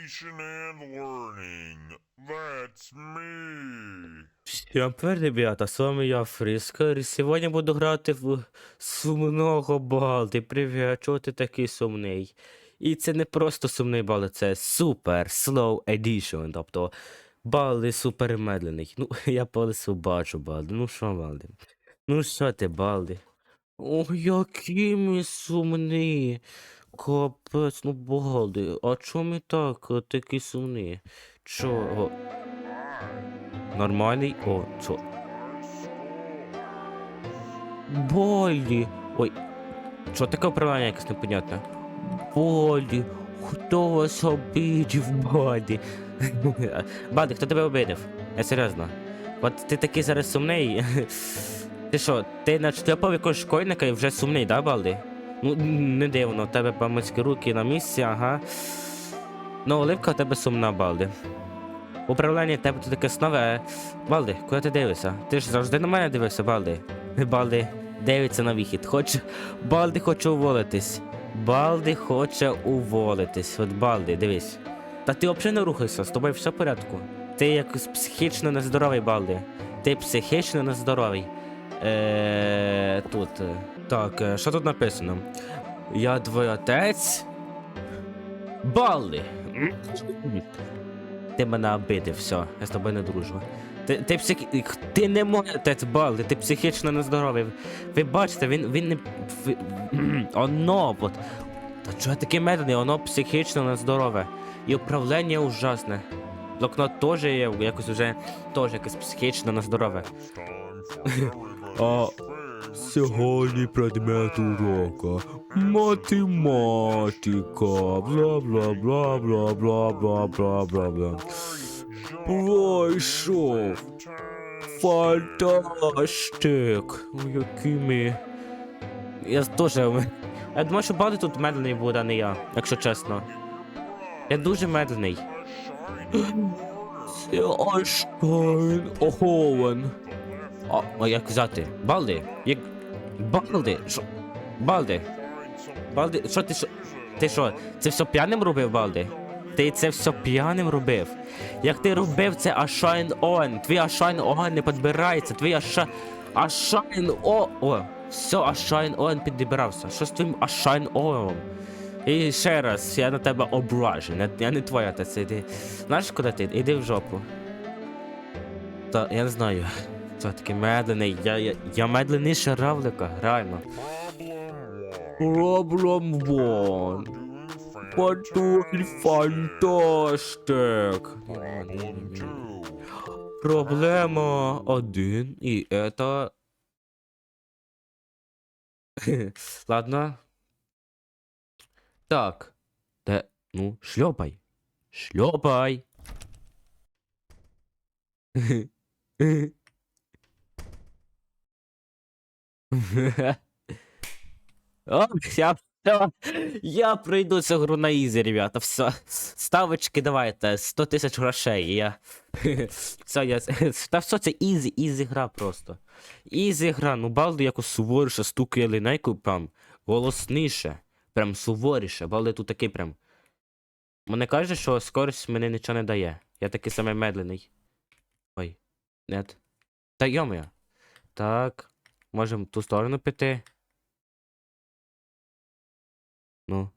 Education and learning. That's me. Всем привет, ребята, с вами я, Фрискер, і сьогодні буду грати в сумного Балди. Привіт, чого ти такий сумний? І це не просто сумний Балди, це Super Slow Edition, тобто Балди супер медленний. Ну, я по лису бачу Балди. Ну що, Балди? Ну що ти, Балди? О, які ми сумні. Капець, ну Балди, а чому так, е, такі сумні? Чого? Нормальний? О, чо? Болі. Ой. Що таке управління якесь непонятне? Болі. Хто вас обидів, Баді? Баді, хто тебе обидив? Я серйозно. От ти такий зараз сумний. Ти що, ти начльопав якогось школьника і вже сумний, да, Балди? Ну, не дивно, в тебе помицькі руки на місці, ага. Ну, оливка в тебе сумна, Балди. Управління в тебе тут таке снове. Балди, куди ти дивишся? Ти ж завжди на мене дивишся, Балди. Балди дивиться на вихід. Хоче. Балди хоче уволитись. Балди хоче уволитись. От Балди, дивись. Та ти взагалі не рухайся, з тобою все в порядку. Ти якось психічно нездоровий, Балди. Ти психічно нездоровий. Е, тут. Так, е, що тут написано? Я твій отець. Балди. Ти мене обидив, все, я з тобою не дружу. Ти, ти, псих... ти не отець Балди, ти психічно нездоровий. Ви бачите, він, він не. Оно, от. Та чого такий медленний, воно психічно нездорове. І управління ужасне. Блокнот теж є, якось вже теж якось психічно нездорове. А. Сьогодні предмет урока. Математика. Бла бла бла бла бла бла бла бла бла. Пройшов. Фантастик. Який ми. Я теж. Я думаю, що Бади тут медленний буде, а не я, якщо чесно. Я дуже медленний. Це Айнштейн Оговен. А, як взяти? Балди? Як. Балди? Що? Балди? Балди, що ти що? Ти що? Це все п'яним робив, Балди? Ти це все п'яним робив? Як ти робив це Ашайн Он? Твій Ашайн Он не підбирається, твій Аша... Ашайн О... О, все, Ашайн Он підбирався. Що з твоїм Ашайн Оном? І ще раз, я на тебе ображений, я не твоя та це іди. Знаєш, куди ти? Іди в жопу. Та я не знаю. Це такий медлений. Я я, я медленніше равлика, реально. Проблем вон. Потухль фантастик. Проблема один, і это... Ладно. Так. Та, ну, шльопай. Шльопай. О, я, я пройду цю гру на ізі, ребята. Все. Ставочки давайте. 100 тисяч грошей. Я. Все, я. Та все, це ізі, ізі гра просто. Ізі гра. Ну балди якось суворіше стукає лінейку прям голосніше. Прям суворіше. Балди тут такий прям. Мене каже, що скорість мені нічого не дає. Я такий самий медленний. Ой. Нет. Та йомаю. Так. Можемо ту сторону піти. Ну.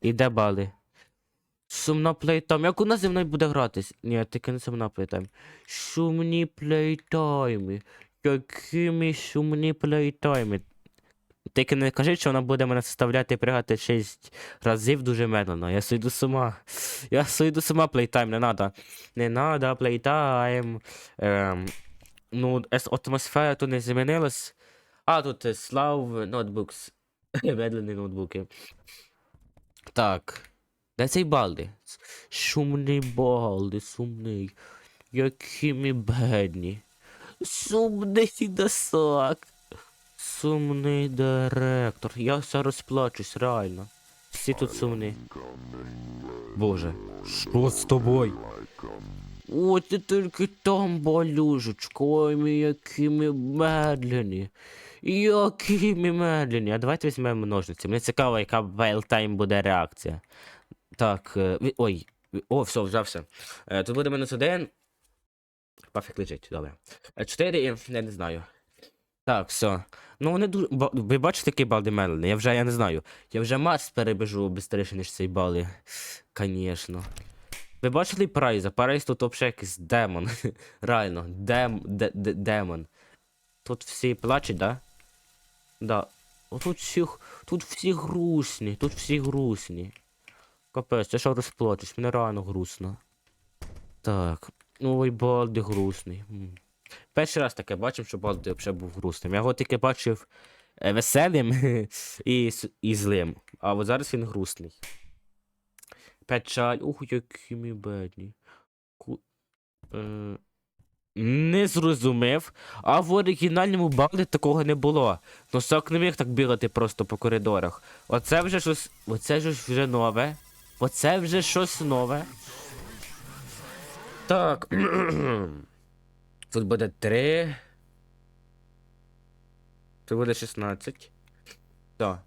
Іде бали. Сумна плейтайм. Як у нас зі мною буде гратись? Ні, тільки не сумна плейтайм. Сумні плейтайми. Які ми сумні плейтайми. Тільки не кажи, що вона буде мене заставляти пригати 6 разів дуже медленно. Я сойду з ума. Я сойду з ума плейтайм, не надо. Не надо плейтайм. Ем, ну, атмосфера тут не змінилась. А, тут е, Slav Notebooks. Медленні ноутбуки. Так. Де цей Балди? Шумний Балди, сумний. Які ми бедні. Сумний досак. Сумний директор. Я все розплачусь, реально. Всі тут сумні. Боже, що з тобою? О, ти тільки там, болюжечко, ой, ми які ми медлені. Які ми медлені. А давайте візьмемо ножниці. Мені цікаво, яка в тайм буде реакція. Так, е, ой. О, все, взявся. Е, Тут буде мінус один. Пафік лежить, добре. Е, Чотири я не знаю. Так, все. Ну вони дуже. Ви бачите, який балди медлений? Я вже я не знаю. Я вже Марс перебіжу швидше, ніж цей бали. Звісно. Ви бачили Прайза? Прайз тут взагалі якийсь демон. Реально, дем, де, де, демон. Тут всі плачуть, да? Да. Отут всі, тут всі грустні, тут всі грустні. Капець, ти що розплачеш? Мені реально грустно. Так. Ой, Балди грустний. Перший раз таке бачив, що Балди взагалі був грустним. Я його тільки бачив е, веселим і, і злим. А от зараз він грустний. Печаль. Ух, які ми бедні. Ку... Е... Не зрозумів. А в оригінальному Балді такого не було. Ну сок не міг так бігати просто по коридорах. Оце вже щось. Оце ж вже нове. Оце вже щось нове. Так. Тут буде 3. Тут буде 16. Так.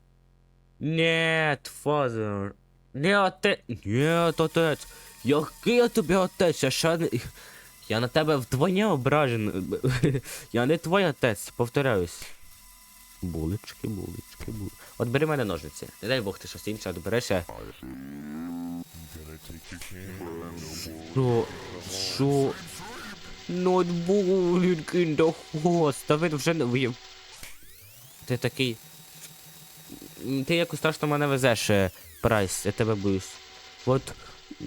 Нет, фазер. Не отець. Нет, отець. Який я тобі отець? Я ще не. Я на тебе вдвоє ображений. Я не твій отець, повторяюсь. Булочки, булочки, булочки. От бери мене ножниці. Не дай Бог ти щось інше, доберешся. Що? Що? Ноутбук, до хоста, ви вже не. Ти такий. Ти якось страшно мене везеш, е, Прайс, я тебе боюсь. От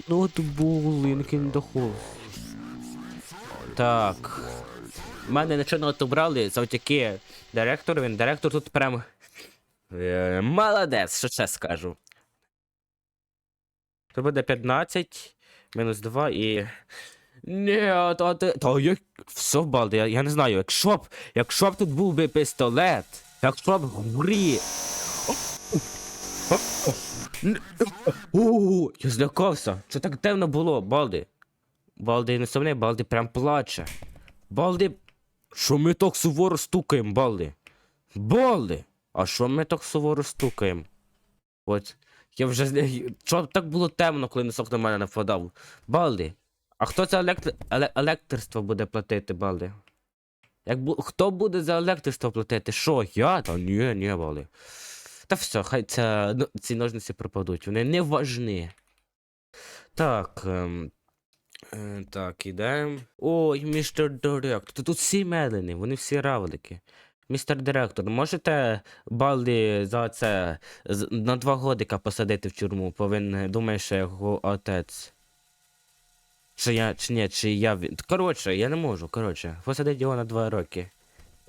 ноутбук, до хост. Так. Мене нічого отобрали завдяки директору. Він директор тут прям. Е, молодець, що ще скажу. Це буде 15, мінус 2 і. Ні, та ти. Та як. Все, балди, я, я не знаю. Якщо б. Якщо б тут був би пістолет, якщо б в грі. О, я злякався. Це так темно було, Балди. Балди не сумний, Балди прям плаче. Балди. Що ми так суворо стукаємо, Балди? Балди! А що ми так суворо стукаємо? От. Я вже Що так було темно, коли носок на мене нападав? Балди. А хто за електр... еле- електричество буде платити, Балди? Як бу... Хто буде за електричество платити? Що, я? Та ні, ні, Балди. Та все, хай ця... ну, ці ножниці пропадуть, вони не важні. Так. Ем... е, Так, ідемо. Ой, містер директор, тут всі медлені, вони всі равлики. Містер директор, можете Балді за це на два годика посадити в тюрму, він думає, що його отець. Чи я, чи ні, чи я він. Коротше, я не можу, коротше. Посадити його на два роки.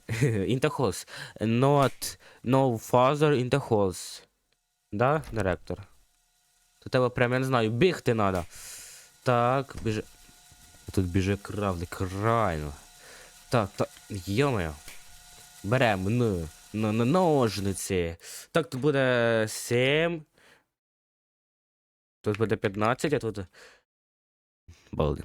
in the halls. Not no father in the halls. Да, директор? До тебе прям, я не знаю, бігти треба. Так, біжи. Тут біже кравлик, реально. Так, так, йо-моє. Беремо, ну, ну, ну, ножниці. Так, тут буде 7. Тут буде 15, а тут. Балди.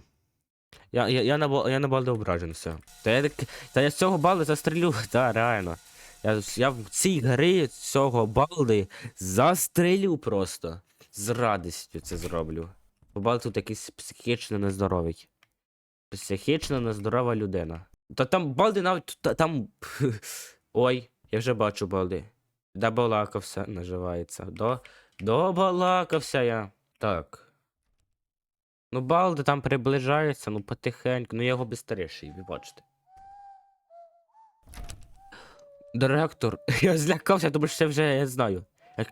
Я, я, я, на, бал- я на балди ображений, все. Та я, та я з цього балди застрелю, та реально. Я, я в цій грі з цього балди застрелю просто. З радістю це зроблю. Бо балди тут якийсь психічно нездоровий. Психічно нездорова людина. Та там балди навіть та, там. Ой, я вже бачу балди. Добалакався, називається. До... Добалакався я. Так. Ну, балди там приближається, ну потихеньку. Ну я його би старіший, вибачте. Директор, я злякався, тому що це вже я знаю. Я,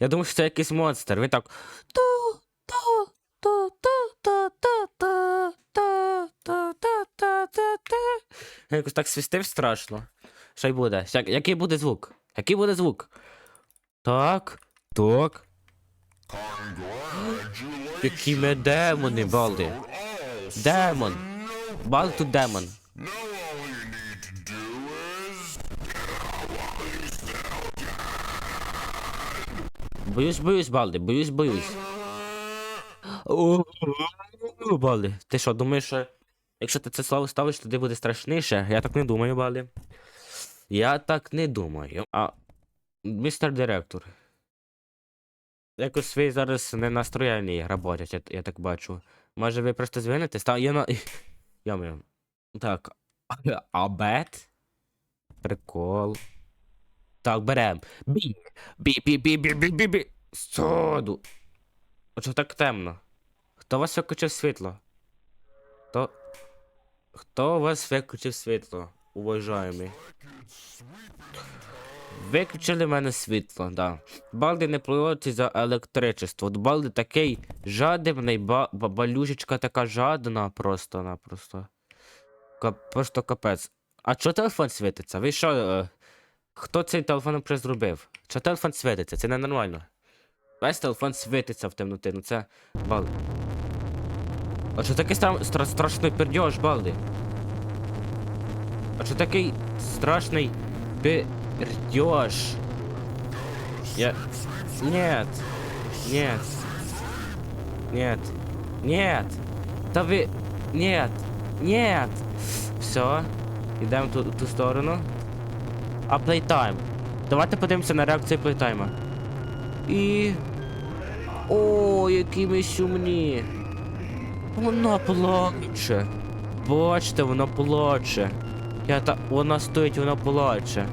я думаю, що це якийсь монстр. Він так. Я якось так свістив страшно. Що й буде? Як, який буде звук? Який буде звук? Так. Так. Які ми демони, Балди. Демон. Балди тут демон. Боюсь, боюсь, Балди, боюсь, боюсь. Балди, ти що, думаєш, що якщо ти це слово ставиш, тоді буде страшніше? Я так не думаю, Балди. Я так не думаю. А. Містер директор. Якось ви зараз не настроєні гработять, я, я так бачу. Може ви просто звинитесь? Та я на. Йомаю. Так. Обед? Прикол. Так, берем. Бі. Бі, бі, бі, бі, бі, бі, бі. Соду. А чого так темно? Хто вас виключив світло? Хто. Хто вас виключив світло, уважаємий? Виключили в мене світло, да. Балди не платить за електричество. Балди такий жадібний, ба, ба- балюшечка така жадна просто-напросто. Кап, просто капець. А чого телефон світиться? Ви що? Е, хто цей телефон вже зробив? Чого телефон світиться? Це ненормально. Весь телефон світиться в темноті, ну це балди. А що такий стра- стра- страшний пердьош, балди? А що такий страшний пердьош? Я... Нет. Нет. Нет. Нет. Та ви... Нет. Нет. Все. Йдемо ту, ту сторону. А плейтайм. Давайте подивимося на реакцію плейтайма. І... О, які ми сумні. Вона плаче. Бачите, вона плаче. Я та... Вона стоїть, вона плаче.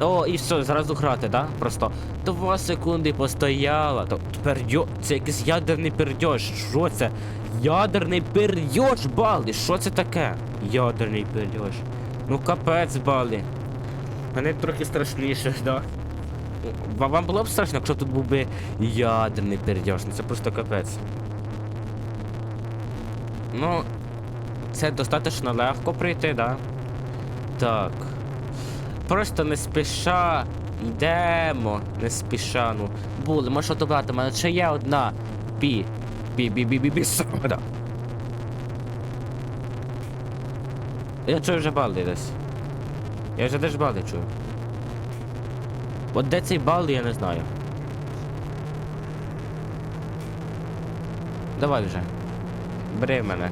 О, і все, зразу грати, да? Просто два секунди постояла. То пердьо... Це якийсь ядерний пердьош. Що це? Ядерний пердьош, Балі! Що це таке? Ядерний пердьош. Ну капець, Балі. Мене трохи страшніше, да? Ва- Вам було б страшно, якщо тут був би ядерний пердьош. Ну це просто капець. Ну, це достатньо легко прийти, да? Так. Просто не спіша. Йдемо, не спіша, ну. Були, може добрати, мене ще є одна. Бі, бі, сода. Я чую вже балди десь. Я вже теж балди чую. От де цей балди, я не знаю. Давай вже. Бери мене.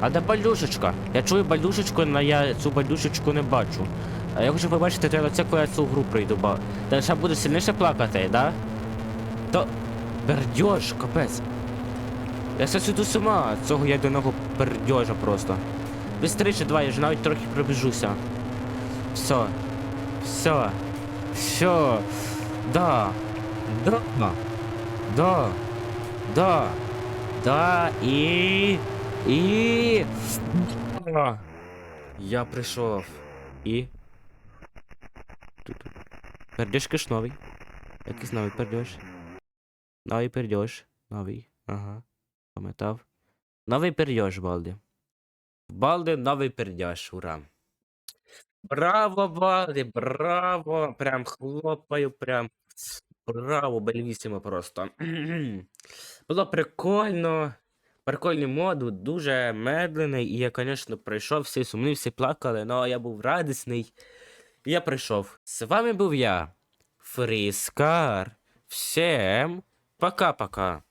А де балюшечка? Я чую балюшечку, але я цю балюшечку не бачу. А я хочу побачити твоє лице, коли я цю гру прийду, ба. Та ще буду сильніше плакати, да? То. Пердьош, капець. Я все ума від цього ядерного пердьожа просто. Бистріше два, я ж навіть трохи пробіжуся. Все. Все. Все. Да. Да. Да. Да. Да. І. І. Я прийшов. І. Тут. Пердьошки ж новий. Якийсь новий пердьош. Новий пердьош. Новий. Ага. Пам'ятав. Новий пердьош, Балди. Балди новий пердьош, ура. Браво, Балди, браво! Прям хлопаю, прям. Браво, бельвісімо просто. Було прикольно. Прикольний мод, дуже медленний, і я, звісно, пройшов, всі сумні, всі плакали, але я був радісний. Я прийшов. З вами був я, Фріскар. Всім пока-пока.